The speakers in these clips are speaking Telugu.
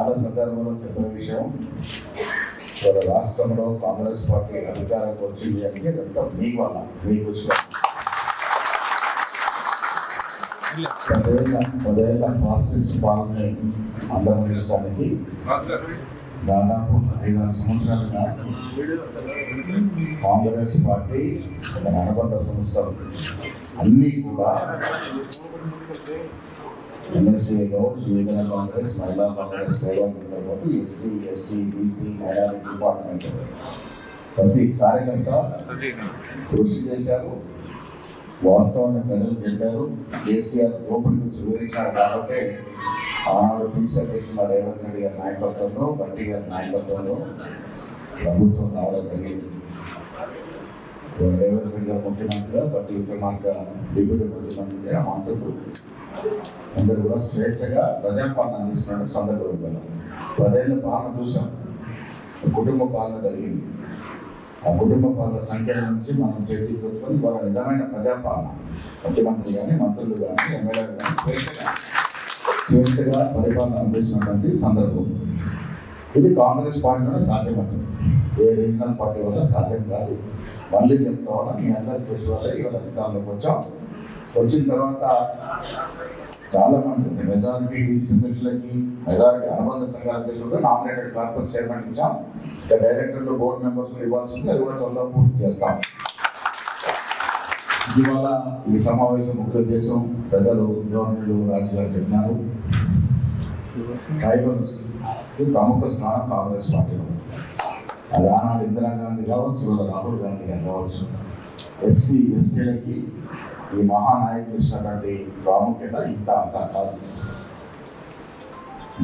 చాలా సందర్భంలో చెప్పిన విషయం. మన రాష్ట్రంలో కాంగ్రెస్ పార్టీ అధికారంకి వచ్చింది అంటే ఇదంతా మీ వల్ల మీ కృషి పదేళ్ళ పదేళ్ళ ఫాసిస్ట్ పాలనని అందమరించడానికి దాదాపు ఐదారు సంవత్సరాలుగా కాంగ్రెస్ పార్టీ ఒక అనుబంధ సంస్థలు. అన్నీ కూడా ఎన్ఎస్సీ కావచ్చు యువజన కాంగ్రెస్ మహిళా కాంగ్రెస్ సేవా కేంద్రం పాటు SC ST BC minority department. ప్రతి కార్యకర్త కృషి చేశారు. వాస్తవాన్ని ప్రజలు చెప్పారు. కేసీఆర్ దోపిడి గురించి వివరించారు కాబట్టి ఆనాడు టీసీ పీసీఆర్ రేవంత్ రెడ్డి గారి నాయకత్వంలో బట్టి గారి నాయకత్వంలో ప్రభుత్వం రావడం జరిగింది. రేవంత్ రెడ్డి గారు ముఖ్యమంత్రిగా బట్టి విక్రమార్క డిప్యూటీ ముఖ్యమంత్రిగా మంత్రులు అందరూ కూడా స్వేచ్ఛగా ప్రజాపాలన అందిస్తున్న సందర్భంలో. పదేళ్ళ పాలన చూసాం. కుటుంబ పాలన జరిగింది. ఆ కుటుంబ పాలన సంఖ్య నుంచి మనం చేతి చూసుకొని వాళ్ళ నిజమైన ప్రజాపాలన. ముఖ్యమంత్రి కానీ మంత్రులు కానీ ఎమ్మెల్యేలు కానీ స్వేచ్ఛగా స్వేచ్ఛగా పరిపాలన అందిస్తున్నటువంటి సందర్భం. ఇది కాంగ్రెస్ పార్టీలో సాధ్యమవుతుంది. ఏ రీజనల్ పార్టీ వల్ల సాధ్యం కాదు. మళ్ళీ చెప్తా వల్ల మీ అందరి కృషి వల్ల ఇవాళ అధికారంలోకి వచ్చాం. వచ్చిన తర్వాత చాలా మంది మెజారిటీ సింగిల్స్లకి మెజారిటీ అనుబంధ సంఘాల అధ్యక్షులు నామినేటెడ్ కార్పొరేట్ చైర్మన్ ఇచ్చాం. ఇక డైరెక్టర్లు బోర్డు మెంబర్స్ ఇవ్వాల్సి ఉంది అది కూడా త్వరలో పూర్తి చేస్తాం. ఇవాళ ఈ సమావేశం ముఖ్య ఉద్దేశం పెద్దలు గవర్నర్లు రాజుగారు చెప్పినారు. ట్రైబల్స్ ప్రముఖ స్థానం కాంగ్రెస్ పార్టీలో అది ఆనాడు ఇందిరాగాంధీ కావచ్చు రాహుల్ గాంధీ గారు కావచ్చు. ఎస్సీ ఎస్టీలకి ఈ మహానాయకులు ఇచ్చినటువంటి ప్రాముఖ్యత ఇంత అంత కాదు.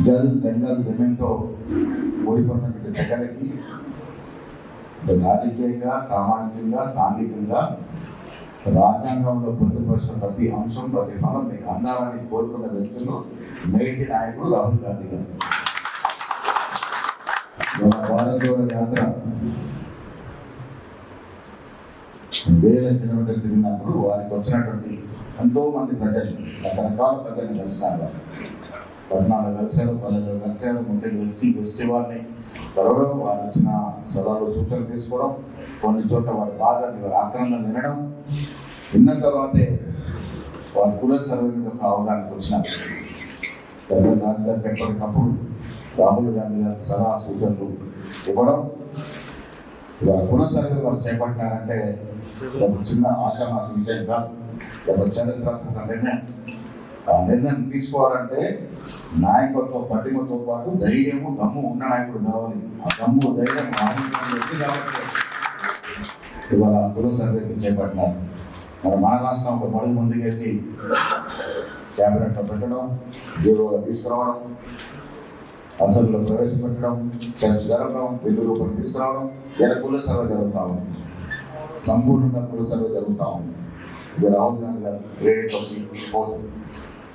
జల్ జంగల్ జమీన్తో ఓడిపోయినటువంటి దగ్గరికి రాజకీయంగా సామాజికంగా సాంఘికంగా రాజ్యాంగంలో పొందుపరిచిన ప్రతి అంశం ప్రతి ఫలం మీకు అందాలని కోరుకున్న వ్యక్తులు నేటి నాయకుడు రాహుల్ గాంధీ గారు. మన భారత్ యాత్ర వేల కిలోమీటర్లు తిరిగినప్పుడు వారికి వచ్చినటువంటి ఎంతో మంది ప్రజలు రకరకాల ప్రజలు కలిసినారు వారు. పట్టణాలు కలిశారు పల్లెలు కలిశారు ముఖ్యంగా ఎస్సీ ఎస్టీ వారిని కలవడం వారు వచ్చిన సలహాలు సూచనలు తీసుకోవడం కొన్ని చోట్ల వారి బాధని వారి ఆక్రమణ వినడం విన్న తర్వాతే వారి కుల సర్వే మీద ఒక అవగాహనకు వచ్చినారు ప్రజలు రాజధానికి ఎప్పటికప్పుడు రాహుల్ గాంధీ గారు సలహా సూచనలు ఇవ్వడం ఇవాళ సర్వే వారు చేపట్టినారంటే ఒక చిన్న ఆశామాస విషయం కాదు ఒక చరిత్రాత్మక నిర్ణయం. ఆ నిర్ణయం తీసుకోవాలంటే నాయకత్వ పటిమతో పాటు ధైర్యము దమ్ము ఉన్న నాయకుడు కావాలి. ఆ దమ్ము ధైర్యం ఆనందం ఇవాళ కాబట్టి ఇవాళ పునఃసర్వేకి చేపట్టినారు. మరి మన రాష్ట్రం ఒక మడుగు ముందుకేసి క్యాబినెట్లో పెట్టడం జీవోగా తీసుకురావడం అసలు ప్రవేశపెట్టడం చర్చ జరగడం తెలుగు రూపం తీసుకురావడం ఇలా కుల సర్వే జరుగుతూ ఉంది. సంపూర్ణంగా కుల సర్వే జరుగుతూ ఉంది ఇది రాహుల్ గాంధీ గారు క్రెడిట్